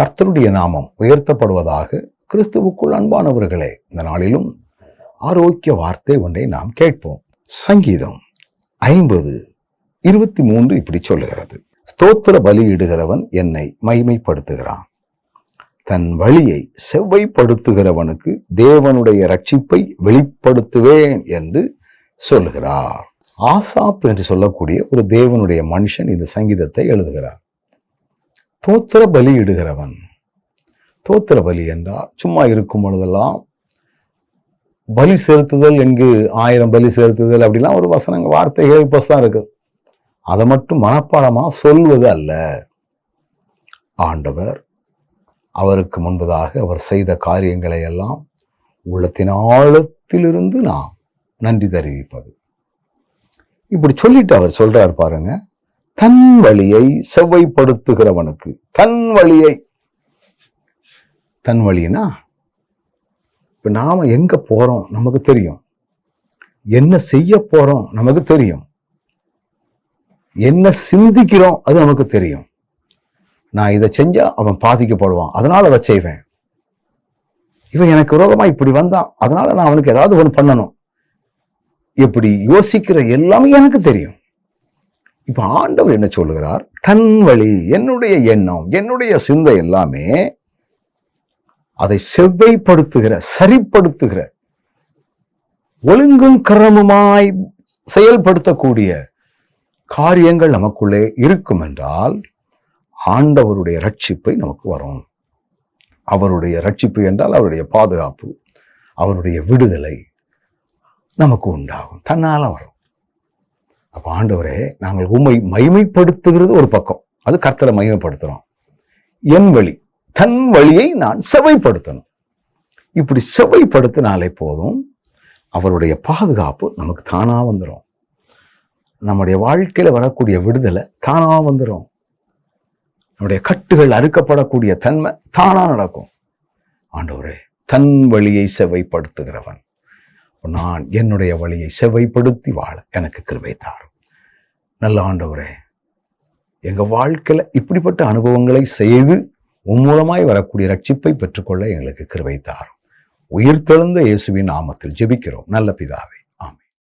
கர்த்தருடைய நாமம் உயர்த்தப்படுவதாக கிறிஸ்துவுக்குள் அன்பானவர்களே இந்த நாளிலும் ஆரோக்கிய வார்த்தை ஒன்றை நாம் கேட்போம். சங்கீதம் ஐம்பது இருபத்தி மூன்று இப்படி சொல்லுகிறது. ஸ்தோத்திர பலியிடுகிறவன் என்னை மகிமைப்படுத்துகிறான். தன் வழியை செவ்வைப்படுத்துகிறவனுக்கு தேவனுடைய ரட்சிப்பை வெளிப்படுத்துவேன் என்று சொல்லுகிறார். ஆசாப் என்று சொல்லக்கூடிய ஒரு தேவனுடைய மனுஷன் இந்த சங்கீதத்தை எழுதுகிறார். தோத்திர பலியிடுகிறவன் தோத்திர பலி என்றால் சும்மா இருக்கும் பொழுதெல்லாம் பலி செலுத்துதல் எங்கு ஆயிரம் பலி செலுத்துதல் அப்படிலாம் ஒரு வசனங்க வார்த்தைகள் இப்போ தான் இருக்குது அதை மட்டும் மனப்பாடமாக சொல்வது அல்ல. ஆண்டவர் அவருக்கு முன்பதாக அவர் செய்த காரியங்களை எல்லாம் உள்ளத்தின் ஆழத்திலிருந்து நாம் நன்றி தெரிவிப்பது. இப்படி சொல்லிட்டு அவர் சொல்கிறார் பாருங்கள் தன் வழியை செவ்வைப்படுத்துகிறவனுக்கு. தன் வழியை. தன் வழினா? இப்ப நாம எங்க போறோம்? நமக்கு தெரியும். என்ன செய்ய போறோம்? நமக்கு தெரியும். என்ன சிந்திக்கிறோம்? அது நமக்கு தெரியும். நான் இதை செஞ்சா அவன் பாதிக்கப்படுவான். அதனால அதை செய்வேன். இவன் எனக்கு விரோதமா இப்படி வந்தான். அதனால நான் அவனுக்கு ஏதாவது ஒன்று பண்ணணும். இப்படி யோசிக்கிற எல்லாமே எனக்கு தெரியும். இப்போ ஆண்டவர் என்ன சொல்லுகிறார்? தன் வழி என்னுடைய எண்ணம் என்னுடைய சிந்தை எல்லாமே அதை செவ்வைப்படுத்துகிற சரிப்படுத்துகிற ஒழுங்கும் கிரமமாய் செயல்படுத்தக்கூடிய காரியங்கள் நமக்குள்ளே இருக்கும் என்றால் ஆண்டவருடைய ரட்சிப்பை நமக்கு வரும். அவருடைய ரட்சிப்பு என்றால் அவருடைய பாதுகாப்பு அவருடைய விடுதலை நமக்கு உண்டாகும். தன்னால் வரும். அப்போ ஆண்டவரே நாங்கள் உண்மை மைமைப்படுத்துகிறது ஒரு பக்கம். அது கர்த்தரை மைமைப்படுத்துறோம் என் வழி தன் வழியை நான் செவைப்படுத்தணும். இப்படி செவைப்படுத்தினாலே போதும் அவருடைய பாதுகாப்பு நமக்கு தானா வந்துடும் நம்முடைய வாழ்க்கையில் வரக்கூடிய விடுதலை தானா வந்துடும் நம்முடைய கட்டுகள் அறுக்கப்படக்கூடிய தன்மை தானா நடக்கும். ஆண்டவரே தன் வழியை செவைப்படுத்துகிறவன். நான் என்னுடைய வழியை செவைப்படுத்தி வாழ எனக்கு கிருபை தாரும். நல்ல ஆண்டவரே எங்கள் வாழ்க்கையில் இப்படிப்பட்ட அனுபவங்களை செய்து உன் மூலமாய் வரக்கூடிய ரட்சிப்பை பெற்றுக்கொள்ள எங்களுக்கு கிருபை தாரும். உயிர்த்தெழுந்த இயேசுவின் நாமத்தில் ஜெபிக்கிறோம். நல்ல பிதாவே.